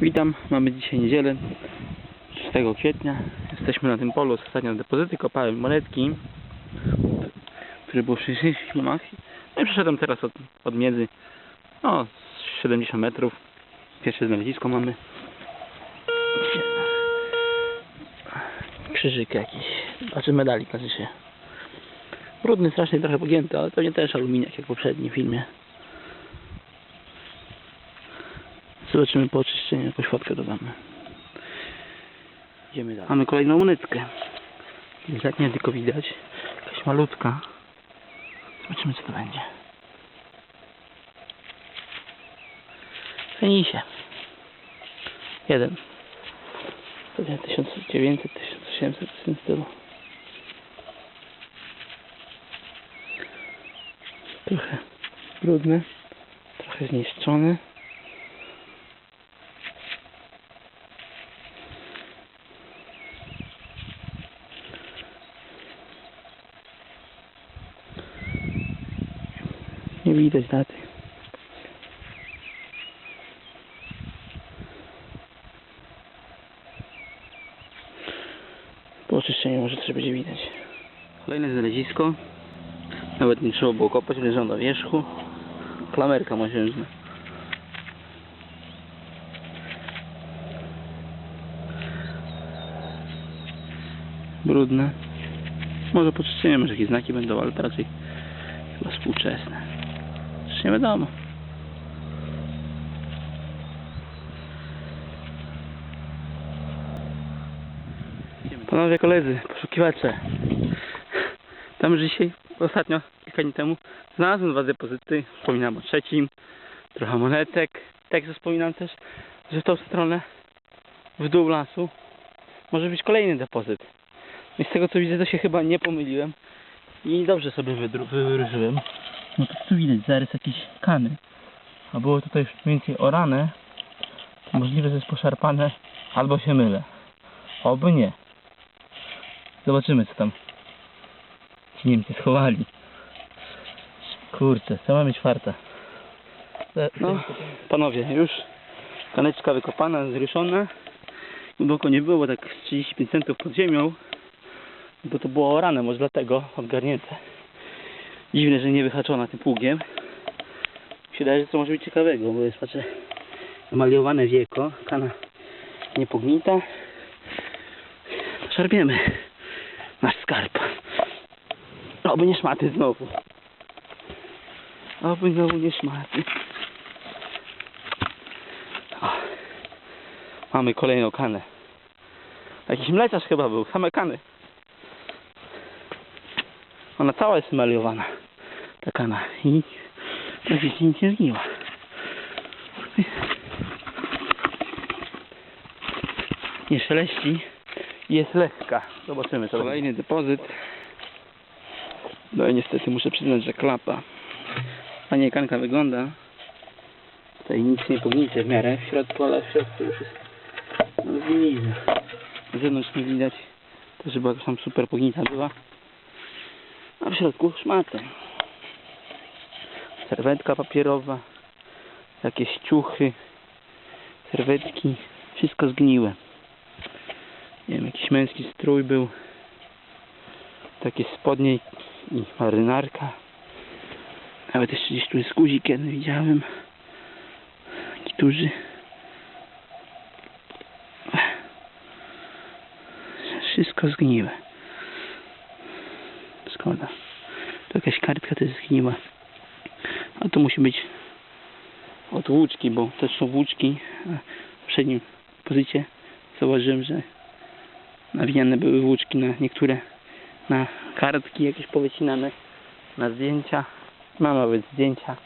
Witam, mamy dzisiaj niedzielę 6 kwietnia. Jesteśmy na tym polu, ostatnio depozyty, kopałem monetki, które było w 60 filmach. No i przeszedłem teraz od, od miedzy, no z 70 metrów. Pierwsze znalezisko mamy. Krzyżyk jakiś, znaczy medalik znaczy się. Brudny, strasznie trochę pogięty, ale pewnie też aluminiak jak w poprzednim filmie. Zobaczymy po oczyszczeniu, jakąś fotkę dodamy. Idziemy dalej. Mamy kolejną monetkę. Delikatnie tylko widać. Jakaś malutka. Zobaczymy co to będzie. Fenisie. Jeden. Pewnie 1900, 1800 w tym stylu. Trochę brudny. Trochę zniszczony. Nie widać daty. Po oczyszczeniu może też będzie widać. Kolejne znalezisko. Nawet nie trzeba było kopać, leżą na wierzchu. Klamerka mosiężna. Brudne. Może po oczyszczeniu może jakieś znaki będą, ale raczej chyba współczesne. Już nie wiadomo. Panowie koledzy, poszukiwacze. Tam dzisiaj, ostatnio, kilka dni temu, znalazłem dwa depozyty. Wspominam o trzecim, trochę monetek. Tak wspominam też, że w tą stronę, w dół lasu, może być kolejny depozyt. I z tego co widzę, to się chyba nie pomyliłem. I dobrze sobie wydru-. No to tu widać zarys jakiejś kany. A było tutaj już mniej więcej orane. Możliwe, że jest poszarpane, albo się mylę. Oby nie. Zobaczymy co tam ci Niemcy schowali. Kurczę, co mamy czwarta. No, panowie, już kaneczka wykopana, zruszona. Głęboko nie było, tak z 35 centów pod ziemią. Bo to było orane, może dlatego odgarnięte. Dziwne, że nie wyhaczona tym pługiem. Mi się że to może być ciekawego, bo jest, patrzę, maliowane wieko, kana niepognita. Szarpiemy nasz skarb. Oby nie szmaty znowu. Oby znowu nie szmaty. O. Mamy kolejną kanę. Jakiś mleczarz chyba był, same kany. Ona cała jest maliowana. Ta kana. I praktycznie nic nie zgniła. Nie szeleści. Jest lekka. Zobaczymy co Kolejny depozyt. No i niestety muszę przyznać, że klapa. Fajnie kanka wygląda. Tutaj nic nie pognicie w miarę w środku, ale w środku już jest no, zgnilizna. Z zewnątrz nie widać. To żeby jakaś tam super pognita była. A w środku szmatę. Serwetka papierowa. Jakieś ciuchy. Serwetki. Wszystko zgniłe. Nie wiem, jakiś męski strój był. Takie spodnie i marynarka. Nawet jeszcze gdzieś tu jest guzik jeden widziałem. Taki duży. Wszystko zgniłe. Szkoda. To jakaś kartka też zgniła. A to musi być od włóczki, bo to są włóczki. W poprzednim pozycie zauważyłem, że nawijane były włóczki na niektóre na kartki jakieś powycinane na zdjęcia. Mam nawet zdjęcia.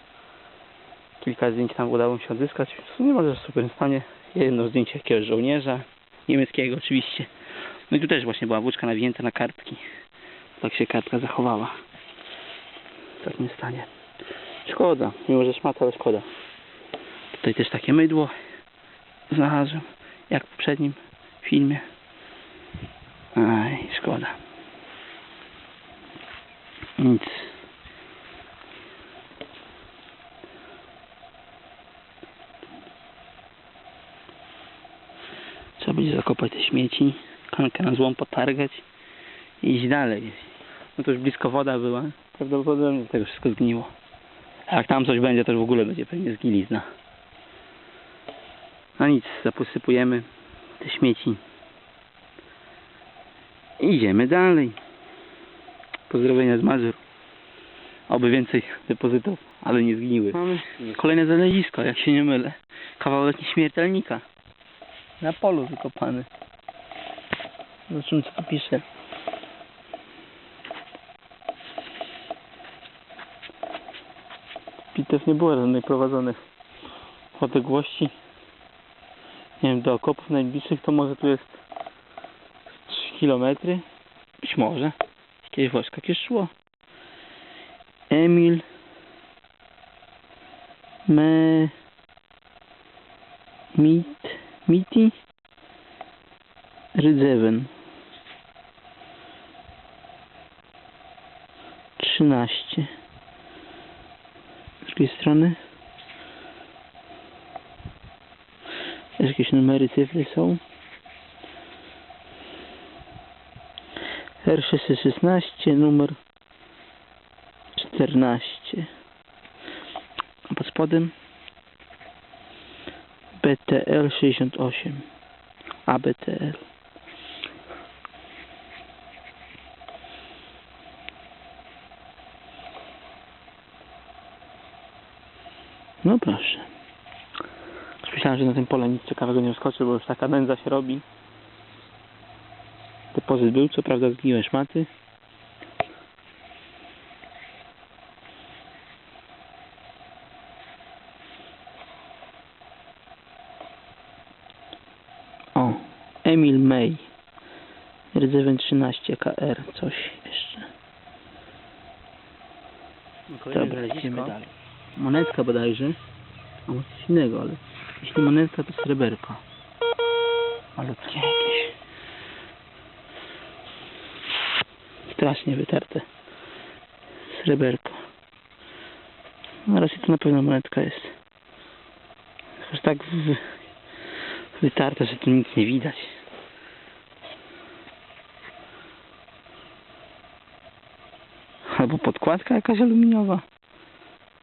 Kilka zdjęć tam udało mi się odzyskać. Sumie może w super stanie. Jedno zdjęcie jakiegoś żołnierza. Niemieckiego oczywiście. No i tu też właśnie była włóczka nawięta na kartki. Tak się kartka zachowała. W takim stanie. Szkoda. Mimo, że szmata, ale szkoda. Tutaj też takie mydło znalazłem. Jak w poprzednim filmie. Aj, szkoda. Nic. Trzeba będzie zakopać te śmieci, kankę na złom potargać i iść dalej. No to już blisko woda była, prawdopodobnie tego wszystko zgniło. A jak tam coś będzie, to już w ogóle będzie pewnie zgnilizna. No nic, zaposypujemy te śmieci. I idziemy dalej. Pozdrowienia z Mazur. Oby więcej depozytów, ale nie zgniły. Mamy kolejne znalezisko, jak się nie mylę. Kawałek nieśmiertelnika. Na polu wykopany. Zobaczymy co tu pisze. Bitew nie było żadnych prowadzonych odległości. Nie wiem, do okopów najbliższych to może tu jest 3 km. Być może. Jakieś wojsko jakieś szło. Emil Me Mit Miti Rydzewen 13 Z drugiej strony. Jakieś numery, cyfry są? R616 numer 14 a pod spodem? BTL 68 ABTL No proszę. Myślałem, że na tym pole nic ciekawego nie wskoczy, bo już taka nędza się robi. Depozyt był, co prawda zgniłe szmaty. O, Emil May. Rdzewen 13 KR, coś jeszcze. Dobra, idziemy dalej. Monetka bodajże. A może coś innego, ale jeśli monetka to sreberko. Malutkie jakieś. Strasznie wytarte. Sreberko. No raczej to na pewno monetka jest. Aż tak w... wytarte, że tu nic nie widać. Albo podkładka jakaś aluminiowa.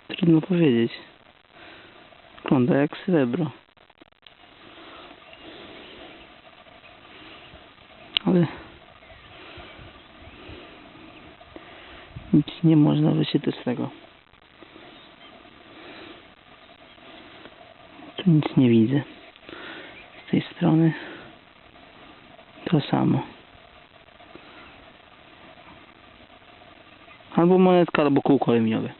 Trudno powiedzieć. Wygląda jak srebro. Ale nic nie można wyczytać z tego. Tu nic nie widzę. Z tej strony to samo. Albo monetka, albo kółko aluminiowe.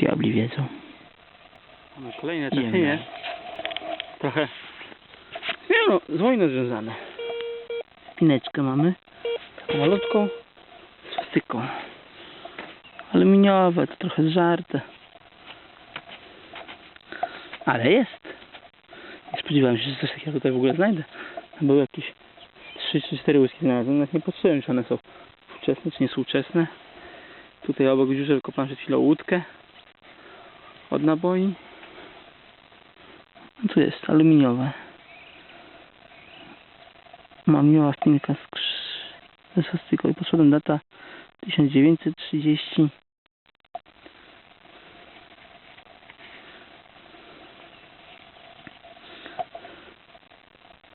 Diabli wiedzą. Mamy kolejne Idziemy. trafienie. Trochę nie no, z wojną związane. Spineczkę mamy. Taką malutką. Z styką. Aluminiowe, to trochę zżarte. Ale jest. Nie spodziewałem się, że coś takiego tutaj w ogóle znajdę. Były jakieś 3 czy 4 łyski znalazłem. Nawet nie patrzyłem, czy one są współczesne, czy niewspółczesne. Tutaj obok dziurze wykopałem przed chwilą łódkę od naboi. No tu jest aluminiowe. Mam miała wpinka z krz... swastyką i pod spodem data 1930.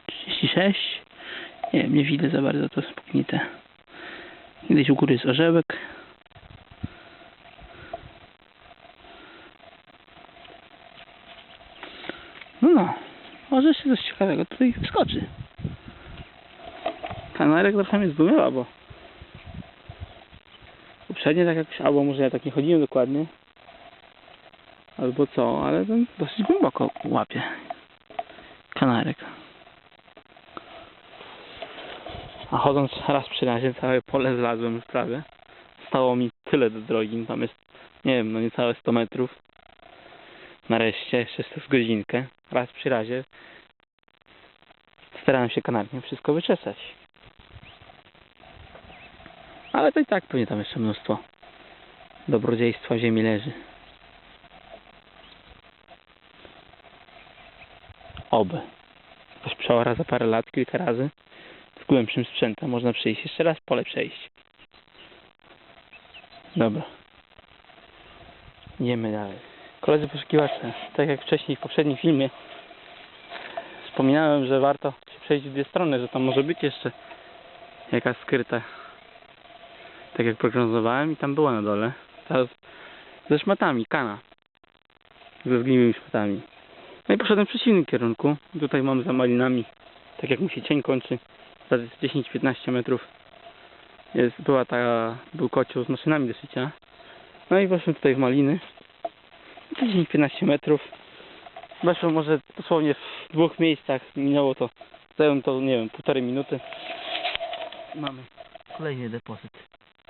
Trzydzieści sześć. Nie wiem, nie widzę za bardzo to spuknite. Gdzieś u góry jest orzełek. No, może jeszcze coś ciekawego tutaj wskoczy. Kanarek trochę mnie zdumiewa, bo poprzednie tak jakoś, albo może ja tak nie chodziłem dokładnie, albo co, ale ten dosyć głęboko łapie kanarek. A chodząc raz przy razie całe pole zlazłem już prawie. Stało mi tyle do drogi, tam jest, nie wiem, no niecałe 100 metrów. Nareszcie, jeszcze z godzinkę. Raz przy razie starałem się kanarkiem wszystko wyczesać. Ale to i tak pewnie tam jeszcze mnóstwo dobrodziejstwa ziemi leży. Oby. ktoś przeora za parę lat, kilka razy, z głębszym sprzętem można przejść. Jeszcze raz pole przejść. Dobra. Idziemy dalej. Koledzy poszukiwacze, tak jak wcześniej w poprzednim filmie wspominałem, że warto przejść w dwie strony, że tam może być jeszcze jakaś skryta tak jak prognozowałem i tam była na dole. Teraz ze szmatami, kana. Ze zgniłymi szmatami. No i poszedłem w przeciwnym kierunku. Tutaj mam za malinami, tak jak mu się cień kończy, za 10-15 metrów jest, była ta, był kocioł z maszynami do szycia. No i poszedłem tutaj w maliny. 10-15 metrów. Weszłem może dosłownie w dwóch miejscach. Minęło to, zajęło to, nie wiem, półtorej minuty. Mamy kolejny depozyt.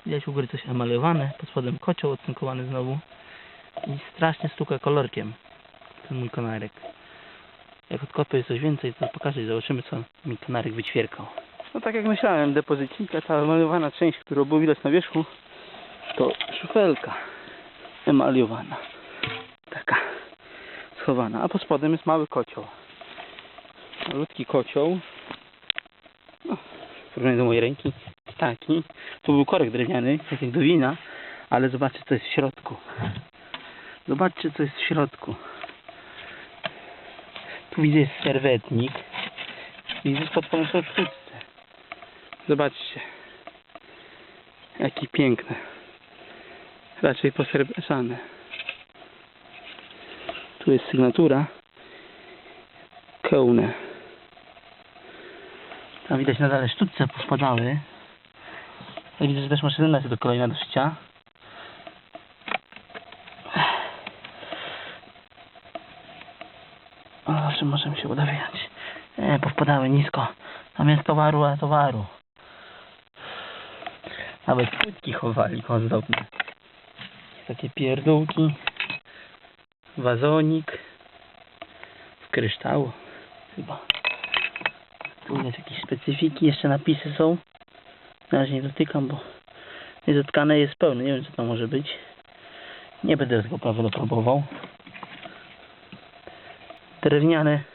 Widać u góry coś emaliowane, pod spodem kocioł odcynkowany znowu i strasznie stuka kolorkiem ten mój konarek. Jak odkopię coś więcej, to pokażę i zobaczymy, co mi konarek wyćwierkał. No tak jak myślałem, depozycika, ta emaliowana część, którą było widać na wierzchu, to szufelka emaliowana. Schowana, a pod spodem jest mały kocioł. Malutki kocioł. No, w porównaniu do mojej ręki. Taki. Tu był korek drewniany, tak jak do wina, ale zobaczcie co jest w środku. Zobaczcie co jest w środku. Tu widzę jest serwetnik. Widzę pod są sztuczce. Zobaczcie. Jaki piękny. Raczej poserweszany. Tu jest sygnatura. Kełne. Tam widać nadal sztuczce pospadały. Ja widzę, że też maszyna jest do kolejna do szycia. O, zawsze możemy się uda wyjąć. Nie, powpadały nisko. Tam jest towaru, a towaru. Nawet płytki chowali ozdobne. Takie pierdółki. Wazonik. Z kryształu. Chyba. Tu jest jakieś specyfiki, jeszcze napisy są. Na razie nie dotykam, bo niedotkane jest pełne. Nie wiem co to może być. Nie będę tego prawdopodobnie próbował. Drewniane